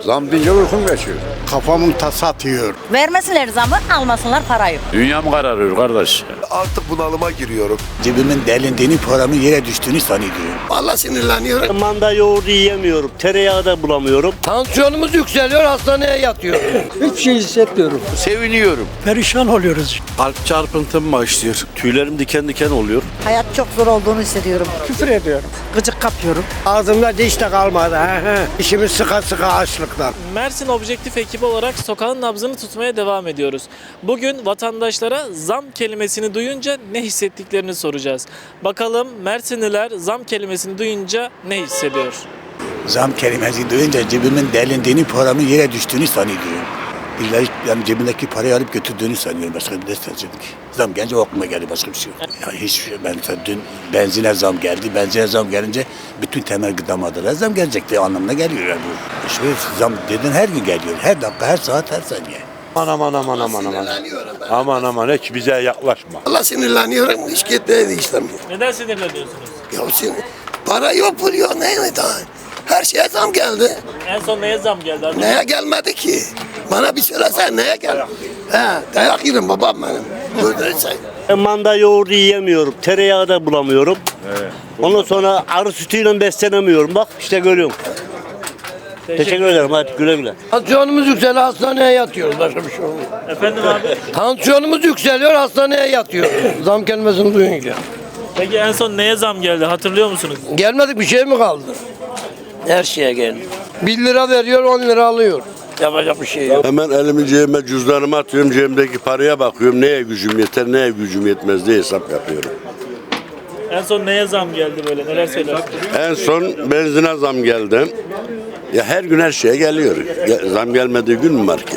Zam deyince uykum geçiyor. Kafamın tası atıyor. Vermesinler zamı, almasınlar parayı. Dünya mı kararıyor kardeş? Artık bunalıma giriyorum. Cebimin delindiğini, paramın yere düştüğünü zannediyorum. Vallahi sinirleniyorum. Manda yoğurdu yiyemiyorum. Tereyağı da bulamıyorum. Tansiyonumuz yükseliyor, hastaneye yatıyor. Hiçbir şey hissetmiyorum. Seviniyorum. Perişan oluyoruz. Kalp çarpıntım başlıyor. Tüylerim diken diken oluyor. Hayat çok zor olduğunu hissediyorum. Küfür ediyorum. Gıcık kapıyorum. Ağzımda diş de kalmadı. He he. İşimi sıka sıka açlıktan. Mersin Objektif ekibi olarak sokağın nabzını tutmaya devam ediyoruz. Bugün vatandaşlara zam kelimesini duyunca ne hissettiklerini soracağız. Bakalım Mersinliler zam kelimesini duyunca ne hissediyor? Zam kelimesi duyunca cebimin delindiğini, paramın yere düştüğünü zannediyorum. İlla yani cebimdeki parayı alıp götürdüğünü sanıyorum. Başka bir de sanıyorum. Zam gelince aklıma geldi başka bir şey yok. Ya hiç ben mesela dün benzine zam geldi. Benzine zam gelince bütün temel gıda maddeleri zam gelecek diye anlamına geliyor yani bu. İşte zam dedin her gün geliyor. Her dakika, her saat, her saniye. Aman aman aman aman aman. Sinirleniyorum ben. Aman aman hiç bize yaklaşma. Vallahi sinirleniyorum. Hiç gitmedi işlemiyor. Neden sinirleniyorsunuz? Ya sinir. Para yok pul yok. Ne daha? Her şeye zam geldi. En son neye zam geldi? Önce- Neye gelmedi ki? Bana bir söylesen neye geldi? He, dayak yerim babam benim. Buyurun sen. Manda yoğurdu yiyemiyorum. Tereyağı da bulamıyorum. Ondan sonra arı sütüyle beslenemiyorum. Bak işte görüyorum. Teşekkür ederim. Hadi güle güle. Tansiyonumuz yükseliyor, hastaneye yatıyoruz. Başka bir şey olmuyor. Efendim abi. Tansiyonumuz yükseliyor, hastaneye yatıyoruz. Zam kelimesini duyunca. Peki en son neye zam geldi? Hatırlıyor musunuz? Gelmedik bir şey mi kaldı? Her şeye geldi. 1 lira veriyor, 10 lira alıyor. Yapacak bir şey yok. Hemen elimi cebime cüzdanımı atıyorum. Cebimdeki paraya bakıyorum. Neye gücüm yeter, neye gücüm yetmez diye hesap yapıyorum. En son neye zam geldi böyle? Neler söylersiniz? En son benzine zam geldi. Ya her gün her şeye geliyor. Zam gelmediği gün mü var ki?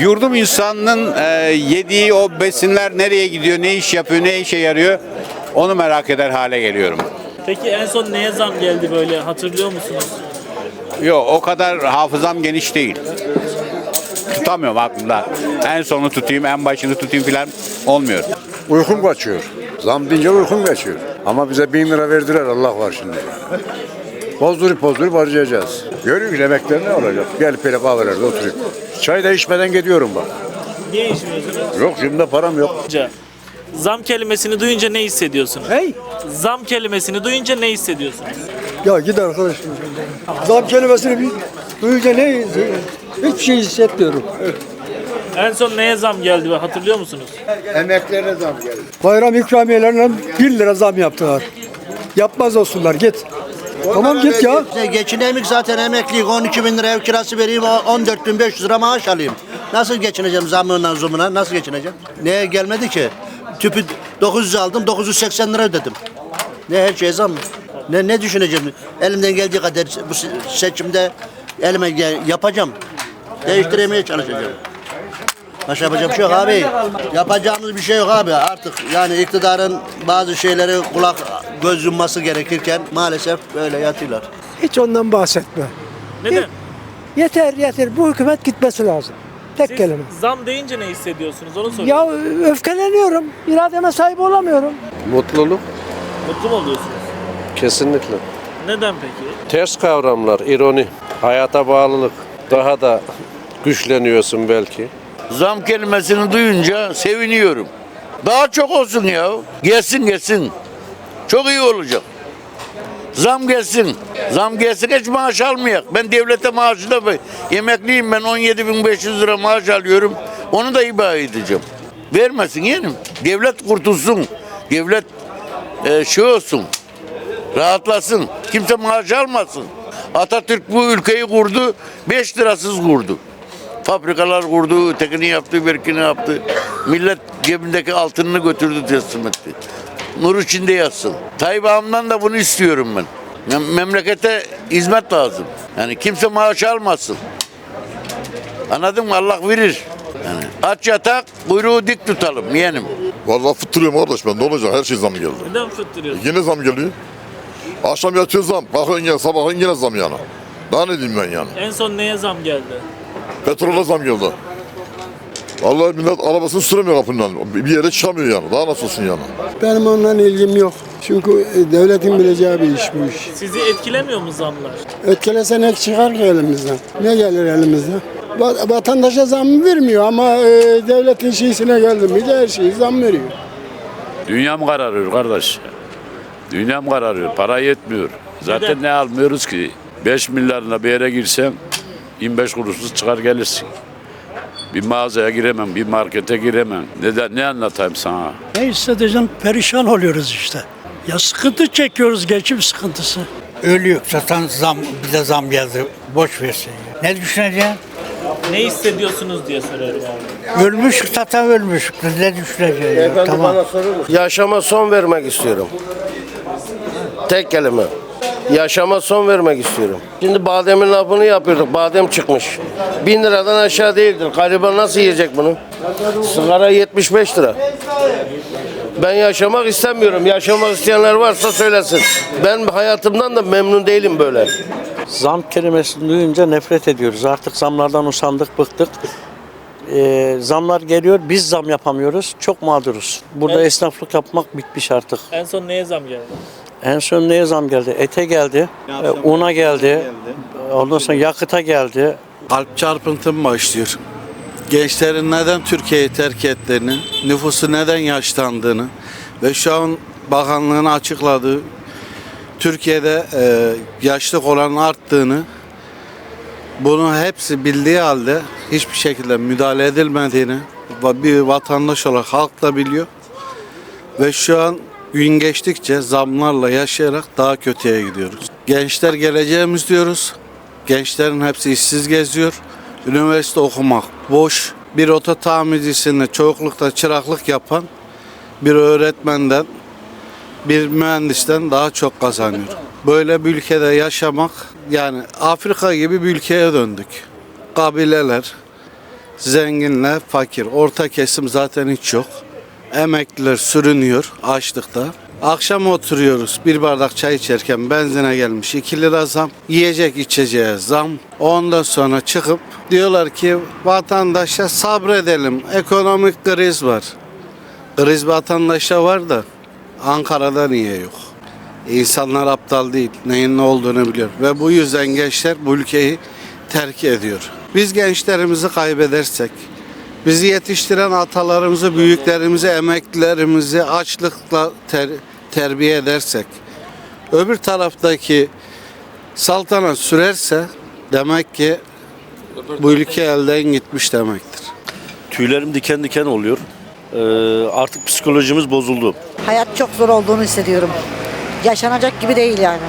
yurdum insanının e, yediği o besinler nereye gidiyor, ne iş yapıyor, ne işe yarıyor onu merak eder hale geliyorum. Peki en son neye zam geldi böyle? Hatırlıyor musunuz? Yok o kadar hafızam geniş değil. Tutamıyorum aklımda. En sonu tutayım, en başını tutayım falan olmuyor. Uykum kaçıyor. Zam deyince uykum geçiyor. Ama bize bin lira verdiler Allah var şimdi. Bozdurup bozdurup harcayacağız. Görüyor ki emekler ne olacak? Gelip böyle kahvelerde oturuyor. Çay da içmeden gidiyorum bak. Niye içmiyorsunuz? Yok cebimde param yok. Zam kelimesini duyunca ne hissediyorsunuz? Hey. Zam kelimesini duyunca ne hissediyorsunuz? Ya git arkadaşım. Zam kelimesini bir duyunca ne Hiçbir şey hissetmiyorum. En son neye zam geldi ve hatırlıyor musunuz? Emeklerine zam geldi. Bayram ikramiyelerine 1 lira zam yaptılar. Yapmaz olsunlar git. Tamam git ya. Geçinemik zaten emekliyik 12 bin lira ev kirası vereyim 14 bin 500 lira maaş alayım. Nasıl geçineceğim zamına zumuna nasıl geçineceğim? Neye gelmedi ki? Tüpü 900 aldım 980 lira ödedim. Ne her şey zam? Ne, ne düşüneceğim? Elimden geldiği kadar bu se- seçimde elime gel- yapacağım. Değiştiremeye çalışacağım. Başka yapacak bir şey yok abi. Yapacağımız bir şey yok abi artık. Yani iktidarın bazı şeyleri kulak göz yumması gerekirken maalesef böyle yatıyorlar. Hiç ondan bahsetme. Neden? Yeter yeter. Bu hükümet gitmesi lazım. Tek Siz kelime. zam deyince ne hissediyorsunuz onu soruyorum. Ya öfkeleniyorum. İrademe sahip olamıyorum. Mutluluk Mutlu mu oluyorsunuz? kesinlikle. Neden peki? Ters kavramlar, ironi, hayata bağlılık. Daha da güçleniyorsun belki. Zam kelimesini duyunca seviniyorum. Daha çok olsun ya. Gelsin gelsin. Çok iyi olacak. Zam gelsin. Zam gelsin hiç maaş almayak. Ben devlete maaşı da emekliyim ben 17.500 lira maaş alıyorum. Onu da iba edeceğim. Vermesin yeğenim. Devlet kurtulsun. Devlet e, şey olsun. Rahatlasın. Kimse maaş almasın. Atatürk bu ülkeyi kurdu. 5 lirasız kurdu. Fabrikalar kurdu, ötekini yaptı, berkini yaptı. Millet cebindeki altınını götürdü teslim etti. Nur içinde yatsın. Tayyip ağamdan da bunu istiyorum ben. Mem- Memlekete hizmet lazım. Yani kimse maaş almasın. Anladın mı? Allah verir. Yani aç yatak, kuyruğu dik tutalım yeğenim. Vallahi fıttırıyorum kardeş ben. Ne olacak? Her şey zam geldi. Neden fıttırıyorsunuz? Yine zam geliyor. Akşam yatıyor zam. Kalkın yine sabahın yine zam yani. Daha ne diyeyim ben yani. En son neye zam geldi? Petrola zam geldi. Vallahi millet arabasını süremiyor kapından. Bir yere çıkamıyor yani. Daha nasıl olsun yani. Benim ondan ilgim yok. Çünkü e, devletin bileceği bir iş bu iş. Sizi etkilemiyor mu zamlar? Etkilese ne çıkar ki elimizden? Ne gelir elimizden? Va- Vatandaşa zam vermiyor ama e, devletin şeysine geldi mi de her şeyi zam veriyor. Dünya mı kararıyor kardeş? Dünya mı kararıyor? Para yetmiyor. Zaten Neden? ne almıyoruz ki? 5 milyarına bir yere girsen 25 kuruşsuz çıkar gelirsin. Bir mağazaya giremem, bir markete giremem. Neden, ne anlatayım sana? Ne hissedeceğim? Perişan oluyoruz işte. Ya sıkıntı çekiyoruz, geçim sıkıntısı. Ölüyor. Zaten zam, bize zam geldi. Boş versin. Ne düşüneceksin? Ne hissediyorsunuz diye soruyorum abi. Ölmüş, zaten ölmüş. Ne düşüneceksin? Tamam. Yaşama son vermek istiyorum. Tek kelime. Yaşama son vermek istiyorum. Şimdi bademin lafını yapıyorduk. Badem çıkmış. Bin liradan aşağı değildir. Gariban nasıl yiyecek bunu? Sigara 75 lira. Ben yaşamak istemiyorum. Yaşamak isteyenler varsa söylesin. Ben hayatımdan da memnun değilim böyle. Zam kelimesini duyunca nefret ediyoruz. Artık zamlardan usandık, bıktık. Ee, zamlar geliyor, biz zam yapamıyoruz. Çok mağduruz. Burada esnaflık yapmak bitmiş artık. En son neye zam geldi? En son neye zam geldi? Ete geldi, e, una geldi, ondan sonra yakıta geldi. Kalp çarpıntım başlıyor. Gençlerin neden Türkiye'yi terk ettiğini, nüfusu neden yaşlandığını ve şu an bakanlığın açıkladığı Türkiye'de e, yaşlık oranın arttığını bunu hepsi bildiği halde hiçbir şekilde müdahale edilmediğini bir vatandaş olarak halk da biliyor. Ve şu an gün geçtikçe zamlarla yaşayarak daha kötüye gidiyoruz. Gençler geleceğimiz diyoruz. Gençlerin hepsi işsiz geziyor. Üniversite okumak boş. Bir oto tamircisinde çocuklukta çıraklık yapan bir öğretmenden, bir mühendisten daha çok kazanıyor. Böyle bir ülkede yaşamak yani Afrika gibi bir ülkeye döndük. Kabileler, zenginler, fakir, orta kesim zaten hiç yok. Emekliler sürünüyor açlıkta. Akşam oturuyoruz bir bardak çay içerken benzine gelmiş 2 lira zam. Yiyecek içeceğe zam. Ondan sonra çıkıp diyorlar ki vatandaşa sabredelim. Ekonomik kriz var. Kriz vatandaşa var da Ankara'da niye yok? İnsanlar aptal değil. Neyin ne olduğunu biliyor. Ve bu yüzden gençler bu ülkeyi terk ediyor. Biz gençlerimizi kaybedersek, bizi yetiştiren atalarımızı, büyüklerimizi, emeklilerimizi açlıkla ter- terbiye edersek, öbür taraftaki saltanat sürerse demek ki bu ülke elden gitmiş demektir. Tüylerim diken diken oluyor. Ee, artık psikolojimiz bozuldu. Hayat çok zor olduğunu hissediyorum. Yaşanacak gibi değil yani.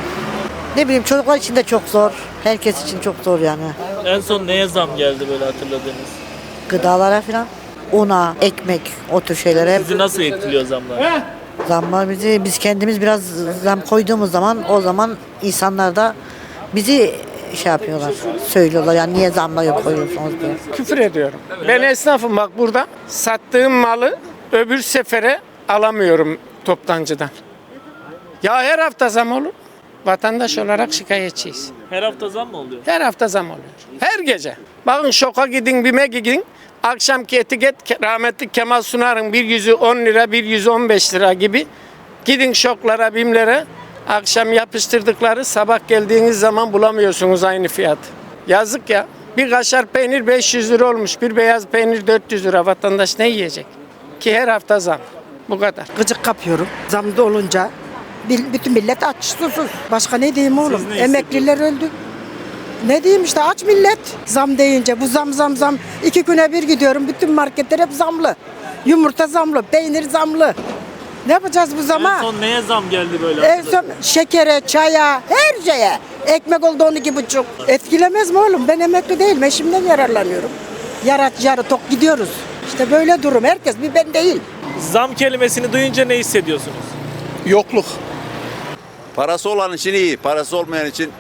Ne bileyim çocuklar için de çok zor. Herkes için çok zor yani. En son neye zam geldi böyle hatırladığınız? Gıdalara falan. Una, ekmek, o tür şeylere hep Sizi nasıl etkiliyor zamlar? zamlar bizi biz kendimiz biraz zam koyduğumuz zaman o zaman insanlar da bizi şey yapıyorlar. Söylüyorlar yani niye zamla koyuyorsunuz diye. Küfür ediyorum. Ben esnafım bak burada. Sattığım malı öbür sefere alamıyorum toptancıdan. Ya her hafta zam olur. Vatandaş olarak şikayetçiyiz. Her hafta zam mı oluyor? Her hafta zam oluyor. Her gece. Bakın şoka gidin, bime gidin. Akşamki etiket Ke- rahmetli Kemal Sunar'ın bir yüzü 10 lira, bir yüzü 15 lira gibi. Gidin şoklara, bimlere. Akşam yapıştırdıkları sabah geldiğiniz zaman bulamıyorsunuz aynı fiyat. Yazık ya. Bir kaşar peynir 500 lira olmuş. Bir beyaz peynir 400 lira. Vatandaş ne yiyecek? Ki her hafta zam. Bu kadar. Gıcık kapıyorum. Zamda olunca bütün millet aç susuz. Başka ne diyeyim oğlum? ne Emekliler öldü. Ne diyeyim işte aç millet. Zam deyince bu zam zam zam. İki güne bir gidiyorum bütün marketler hep zamlı. Yumurta zamlı, peynir zamlı. Ne yapacağız bu En zama? son neye zam geldi böyle? En son şekere, çaya, her şeye. Ekmek oldu 12 buçuk. Etkilemez mi oğlum? Ben emekli değilim. Eşimden yararlanıyorum. Yarı aç, yarı tok gidiyoruz. İşte böyle durum. Herkes bir ben değil. Zam kelimesini duyunca ne hissediyorsunuz? Yokluk. Parası olan için iyi, parası olmayan için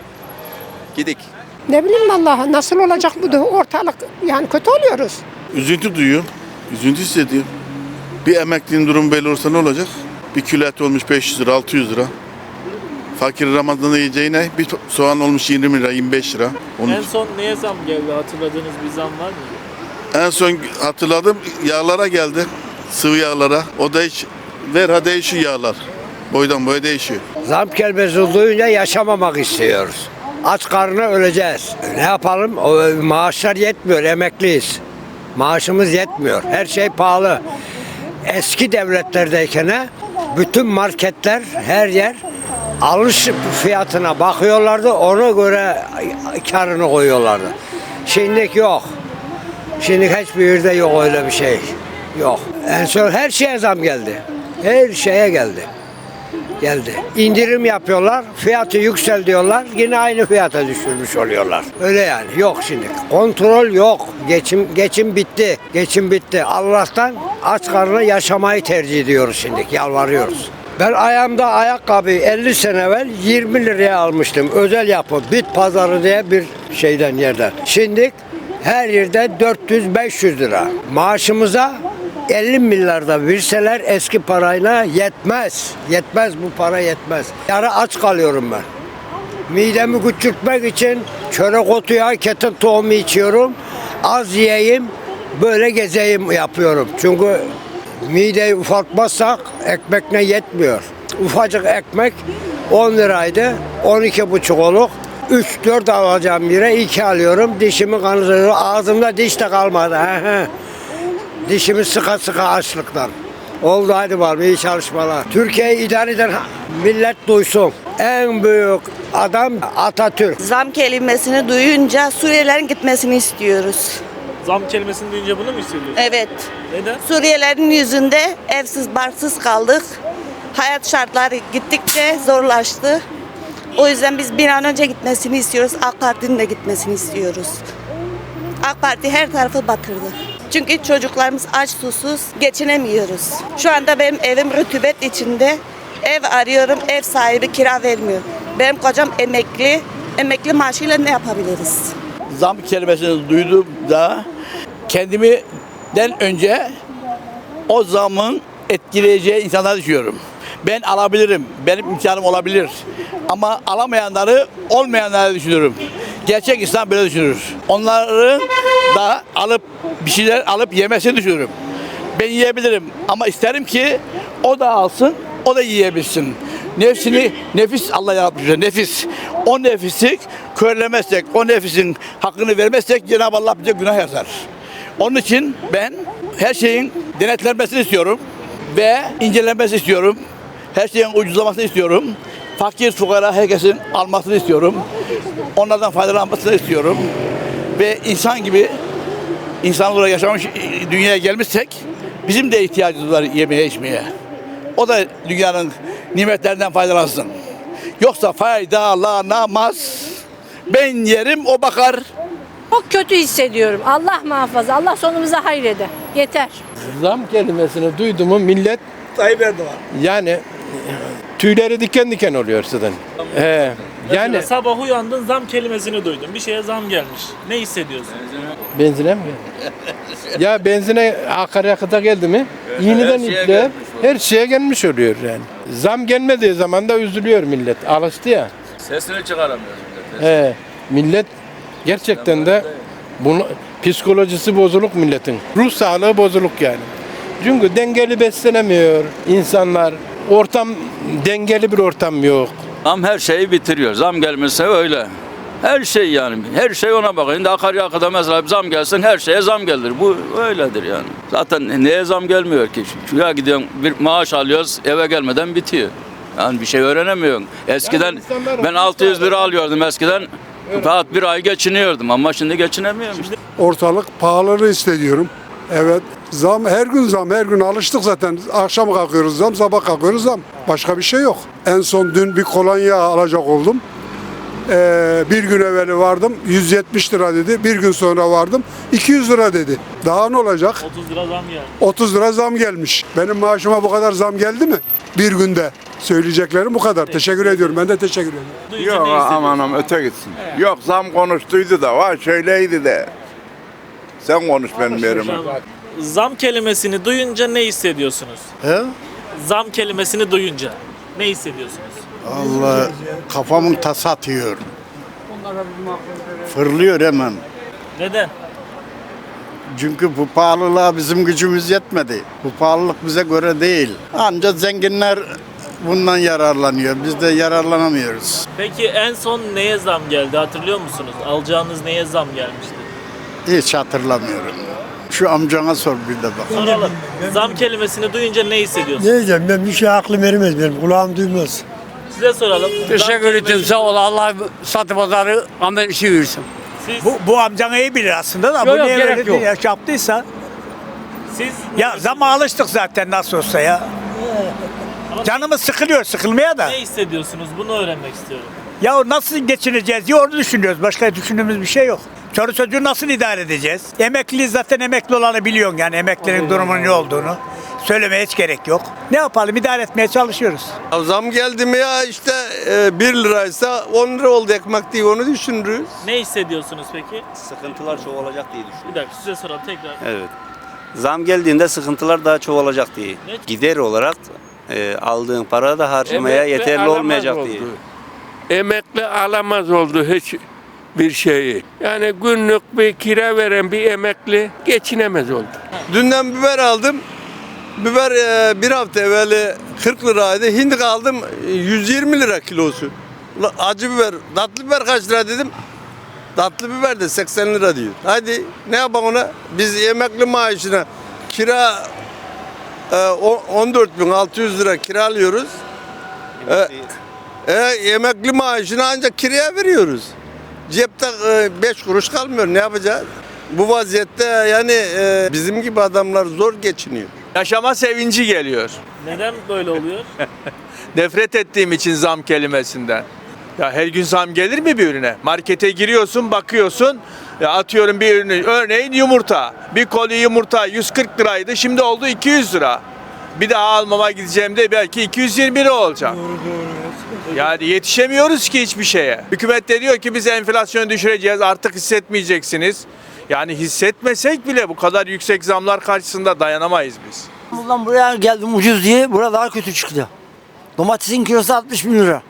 gidik. Ne bileyim vallahi nasıl olacak bu da ortalık yani kötü oluyoruz. Üzüntü duyuyor, üzüntü hissediyor. Bir emeklinin durumu belli olursa ne olacak? Bir kilo et olmuş 500 lira, 600 lira. Fakir Ramazan'da yiyeceği ne? Bir soğan olmuş 20 lira, 25 lira. Onu En son neye zam geldi? Hatırladığınız bir zam var mı? En son hatırladım yağlara geldi. Sıvı yağlara. O da hiç ver hadi şu yağlar. Boydan boya değişiyor. Zam kelimesi duyunca yaşamamak istiyoruz. Aç karnına öleceğiz. Ne yapalım? O maaşlar yetmiyor, emekliyiz. Maaşımız yetmiyor. Her şey pahalı. Eski devletlerdeyken bütün marketler, her yer alış fiyatına bakıyorlardı. Ona göre karını koyuyorlardı. Şimdilik yok. Şimdi hiçbir yerde yok öyle bir şey. Yok. En son her şeye zam geldi. Her şeye geldi geldi. İndirim yapıyorlar, fiyatı yüksel diyorlar, yine aynı fiyata düşürmüş oluyorlar. Öyle yani, yok şimdi. Kontrol yok. Geçim geçim bitti. Geçim bitti. Allah'tan aç karnına yaşamayı tercih ediyoruz şimdi. Yalvarıyoruz. Ben ayağımda ayakkabı 50 sene evvel 20 liraya almıştım. Özel yapı, bit pazarı diye bir şeyden yerden. Şimdi her yerde 400-500 lira. Maaşımıza 50 milyarda verseler eski parayla yetmez. Yetmez bu para yetmez. Yarı aç kalıyorum ben. Midemi küçültmek için çörek otu yağı, keten tohumu içiyorum. Az yiyeyim, böyle gezeyim yapıyorum. Çünkü mideyi ufaltmazsak ekmekle yetmiyor. Ufacık ekmek 10 liraydı, 12 buçuk oluk. 3-4 alacağım yere 2 alıyorum. Dişimi kanıtıyor. Ağzımda diş de kalmadı. He he. Dişimi sıka sıka açlıktan. Oldu hadi var iyi çalışmalar. Türkiye'yi idare eden millet duysun. En büyük adam Atatürk. Zam kelimesini duyunca Suriyelilerin gitmesini istiyoruz. Zam kelimesini duyunca bunu mu hissediyorsun? Evet. Neden? Suriyelilerin yüzünde evsiz barksız kaldık. Hayat şartları gittikçe zorlaştı. O yüzden biz bir an önce gitmesini istiyoruz. AK Parti'nin de gitmesini istiyoruz. AK Parti her tarafı batırdı. Çünkü çocuklarımız aç susuz geçinemiyoruz. Şu anda benim evim rütubet içinde. Ev arıyorum, ev sahibi kira vermiyor. Benim kocam emekli. Emekli maaşıyla ne yapabiliriz? Zam kelimesini duyduğumda kendimden önce o zamın etkileyeceği insanları düşünüyorum. Ben alabilirim, benim imkanım olabilir. Ama alamayanları, olmayanları düşünüyorum. Gerçek insan böyle düşünür. Onları da alıp bir şeyler alıp yemesini düşünürüm. Ben yiyebilirim ama isterim ki o da alsın, o da yiyebilsin. Nefsini, nefis Allah yaratmış. Nefis. O nefisi körlemezsek, o nefisin hakkını vermezsek Cenab-ı Allah bize günah yazar. Onun için ben her şeyin denetlenmesini istiyorum ve incelenmesini istiyorum. Her şeyin ucuzlamasını istiyorum. Fakir fukara herkesin almasını istiyorum. Onlardan faydalanmasını istiyorum. Ve insan gibi insan olarak yaşamış dünyaya gelmişsek bizim de ihtiyacımız var yemeye içmeye. O da dünyanın nimetlerinden faydalansın. Yoksa faydalanamaz. Ben yerim o bakar. Çok kötü hissediyorum. Allah muhafaza. Allah sonumuza hayrede. Yeter. Zam kelimesini duydu mu millet Tayyip Erdoğan. yani tüyleri diken diken oluyor zaten. He, Yani yani sabah uyandın zam kelimesini duydun. Bir şeye zam gelmiş. Ne hissediyorsun? benzine mi geldi? ya benzine akaryakıta geldi mi? İğneden iple her şeye gelmiş oluyor yani. Zam gelmediği zaman da üzülüyor millet. Alıştı ya. Sesini çıkaramıyor millet. He, millet gerçekten de bunu psikolojisi bozuluk milletin. Ruh sağlığı bozuluk yani. Çünkü dengeli beslenemiyor insanlar. Ortam dengeli bir ortam yok. Zam her şeyi bitiriyor. Zam gelmesi öyle. Her şey yani. Her şey ona bakın. Şimdi akaryakıda mesela bir zam gelsin her şeye zam gelir. Bu öyledir yani. Zaten neye zam gelmiyor ki? Şuraya gidiyorsun bir maaş alıyoruz eve gelmeden bitiyor. Yani bir şey öğrenemiyorsun. Eskiden ben 600 lira alıyordum eskiden. Rahat bir ay geçiniyordum ama şimdi geçinemiyorum. Ortalık pahalılığı hissediyorum. Evet. Zam her gün zam her gün alıştık zaten. Akşam kalkıyoruz zam, sabah kalkıyoruz zam. Başka bir şey yok. En son dün bir kolonya alacak oldum. Ee, bir gün evveli vardım 170 lira dedi. Bir gün sonra vardım 200 lira dedi. Daha ne olacak? 30 lira zam geldi. 30 lira zam gelmiş. Benim maaşıma bu kadar zam geldi mi? Bir günde. Söyleyeceklerim bu kadar. Teşekkür ediyorum. Ben de teşekkür ederim. Duyunca Yok ne hissediyorsun? aman öte gitsin. Yok zam konuştuydu da var şöyleydi de. Sen konuş benim yerime. Zam kelimesini duyunca ne hissediyorsunuz? He? Zam kelimesini duyunca ne hissediyorsunuz? Allah kafamın tas atıyor. Fırlıyor hemen. Neden? Çünkü bu pahalılığa bizim gücümüz yetmedi. Bu pahalılık bize göre değil. Ancak zenginler bundan yararlanıyor. Biz de yararlanamıyoruz. Peki en son neye zam geldi hatırlıyor musunuz? Alacağınız neye zam gelmişti? Hiç hatırlamıyorum. Şu amcana sor bir de bak. Soralım. Zam kelimesini duyunca ne hissediyorsunuz? Ne diyeceğim ben bir şey aklım ermez benim kulağım duymaz. Size soralım. Teşekkür ederim sağ ol. Allah satı pazarı amel işi versin. Bu, bu amcan iyi bilir aslında da. Yok, bu yok, niye gerek böyle yok. diye şey yaptıysa. Siz Ya zama alıştık zaten nasıl olsa ya. Canımız sıkılıyor sıkılmaya da. Ne hissediyorsunuz? Bunu öğrenmek istiyorum. Ya nasıl geçineceğiz diye onu düşünüyoruz. Başka düşündüğümüz bir şey yok. Çoluk çocuğu nasıl idare edeceğiz? Emekli zaten emekli olanı biliyorsun yani emeklinin durumunun ne olduğunu. Söylemeye hiç gerek yok. Ne yapalım idare etmeye çalışıyoruz. Zam geldi mi ya işte 1 liraysa 10 lira oldu ekmek diye onu düşünürüz. Ne hissediyorsunuz peki? Sıkıntılar çoğalacak diye düşünüyorum. Bir dakika size soralım tekrar. Evet. Zam geldiğinde sıkıntılar daha çoğalacak diye. Ne? Gider olarak e, aldığın para da harcamaya Emekli yeterli alamaz olmayacak oldu. diye. Emekli alamaz oldu hiç bir şeyi. Yani günlük bir kira veren bir emekli geçinemez oldu. Dünden biber aldım. Biber e, bir hafta evveli 40 liraydı. Hindi aldım e, 120 lira kilosu. Acı biber, tatlı biber kaç lira dedim. Tatlı biber de 80 lira diyor. Hadi ne yapalım ona? Biz emekli maaşına kira e, o- 14.600 lira kiralıyoruz. E, e, emekli maaşını ancak kiraya veriyoruz. Cepte 5 kuruş kalmıyor. Ne yapacağız? Bu vaziyette yani e, bizim gibi adamlar zor geçiniyor. Yaşama sevinci geliyor. Neden böyle oluyor? Nefret ettiğim için zam kelimesinden. Ya her gün zam gelir mi bir ürüne? Markete giriyorsun, bakıyorsun. Ya atıyorum bir ürünü. Örneğin yumurta. Bir koli yumurta 140 liraydı. Şimdi oldu 200 lira. Bir daha almama gideceğimde belki 220 lira olacak. Yani yetişemiyoruz ki hiçbir şeye. Hükümet de diyor ki biz enflasyonu düşüreceğiz artık hissetmeyeceksiniz. Yani hissetmesek bile bu kadar yüksek zamlar karşısında dayanamayız biz. İstanbul'dan buraya geldim ucuz diye burada daha kötü çıktı. Domatesin kilosu 60 bin lira.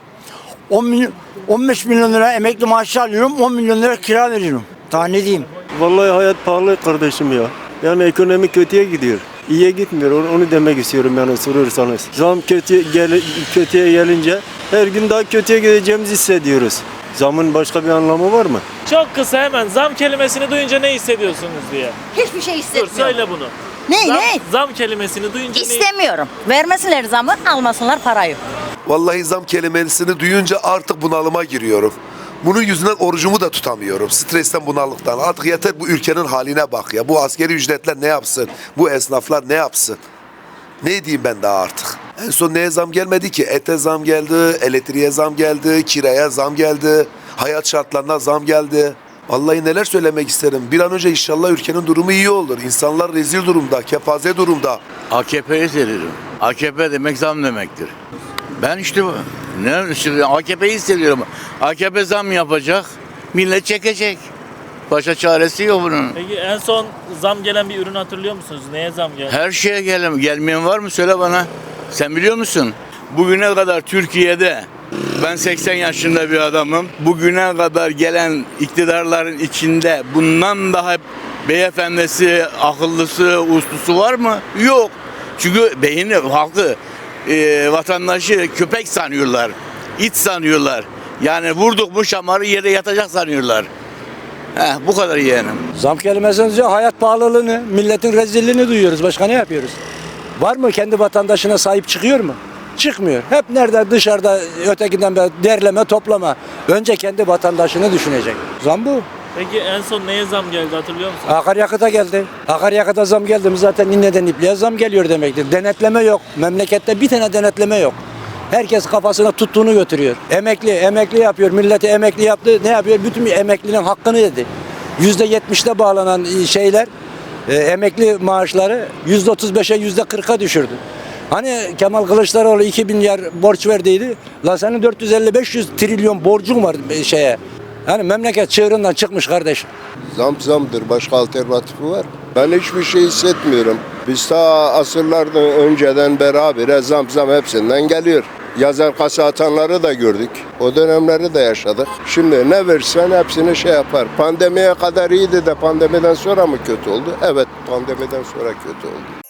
10 milyon, 15 milyon lira emekli maaşı alıyorum, 10 milyon lira kira veriyorum. Daha ne diyeyim? Vallahi hayat pahalı kardeşim ya. Yani ekonomi kötüye gidiyor. İyiye gitmiyor. Onu, onu demek istiyorum yani sorarsanız. Zam kötü gel, kötüye gelince her gün daha kötüye gideceğimizi hissediyoruz. Zamın başka bir anlamı var mı? Çok kısa hemen zam kelimesini duyunca ne hissediyorsunuz diye. Hiçbir şey Dur söyle bunu. Ne, zam, ne? Zam kelimesini duyunca ne İstemiyorum. Vermesinler zamı, almasınlar parayı. Vallahi zam kelimesini duyunca artık bunalıma giriyorum. Bunun yüzünden orucumu da tutamıyorum. Stresten, bunallıktan. Artık yeter bu ülkenin haline bak ya. Bu askeri ücretler ne yapsın? Bu esnaflar ne yapsın? Ne diyeyim ben daha artık? En son neye zam gelmedi ki? Ete zam geldi, elektriğe zam geldi, kiraya zam geldi, hayat şartlarına zam geldi. Vallahi neler söylemek isterim. Bir an önce inşallah ülkenin durumu iyi olur. İnsanlar rezil durumda, kepaze durumda. AKP'yi seviyorum. AKP demek zam demektir. Ben işte ne işte AKP'yi seviyorum. AKP zam yapacak, millet çekecek. Başka çaresi yok bunun. Peki en son zam gelen bir ürün hatırlıyor musunuz? Neye zam geldi? Her şeye gelen, gelmeyen var mı söyle bana. Sen biliyor musun? Bugüne kadar Türkiye'de ben 80 yaşında bir adamım. Bugüne kadar gelen iktidarların içinde bundan daha beyefendisi, akıllısı, uslusu var mı? Yok. Çünkü beyni halkı, e, vatandaşı köpek sanıyorlar. it sanıyorlar. Yani vurduk mu şamarı yere yatacak sanıyorlar. Heh, bu kadar yeğenim. Zam kelimesinden önce hayat pahalılığını, milletin rezilliğini duyuyoruz. Başka ne yapıyoruz? Var mı kendi vatandaşına sahip çıkıyor mu? Çıkmıyor. Hep nerede dışarıda ötekinden derleme toplama. Önce kendi vatandaşını düşünecek. Zam bu. Peki en son neye zam geldi hatırlıyor musunuz? Akaryakıta geldi. Akaryakıta zam geldi mi zaten inneden ipliğe zam geliyor demektir. Denetleme yok. Memlekette bir tane denetleme yok. Herkes kafasına tuttuğunu götürüyor. Emekli, emekli yapıyor. Milleti emekli yaptı. Ne yapıyor? Bütün emeklinin hakkını yedi. Yüzde yetmişte bağlanan şeyler, e, emekli maaşları yüzde otuz beşe, yüzde kırka düşürdü. Hani Kemal Kılıçdaroğlu 2 milyar borç verdiydi. La senin 450-500 trilyon borcun var e, şeye. Yani memleket çığırından çıkmış kardeşim. Zam zamdır. Başka alternatifi var. Ben hiçbir şey hissetmiyorum. Biz ta asırlardan önceden beraber zam zam hepsinden geliyor. Yazar kasa atanları da gördük. O dönemleri de yaşadık. Şimdi ne versen hepsini şey yapar. Pandemiye kadar iyiydi de pandemiden sonra mı kötü oldu? Evet pandemiden sonra kötü oldu.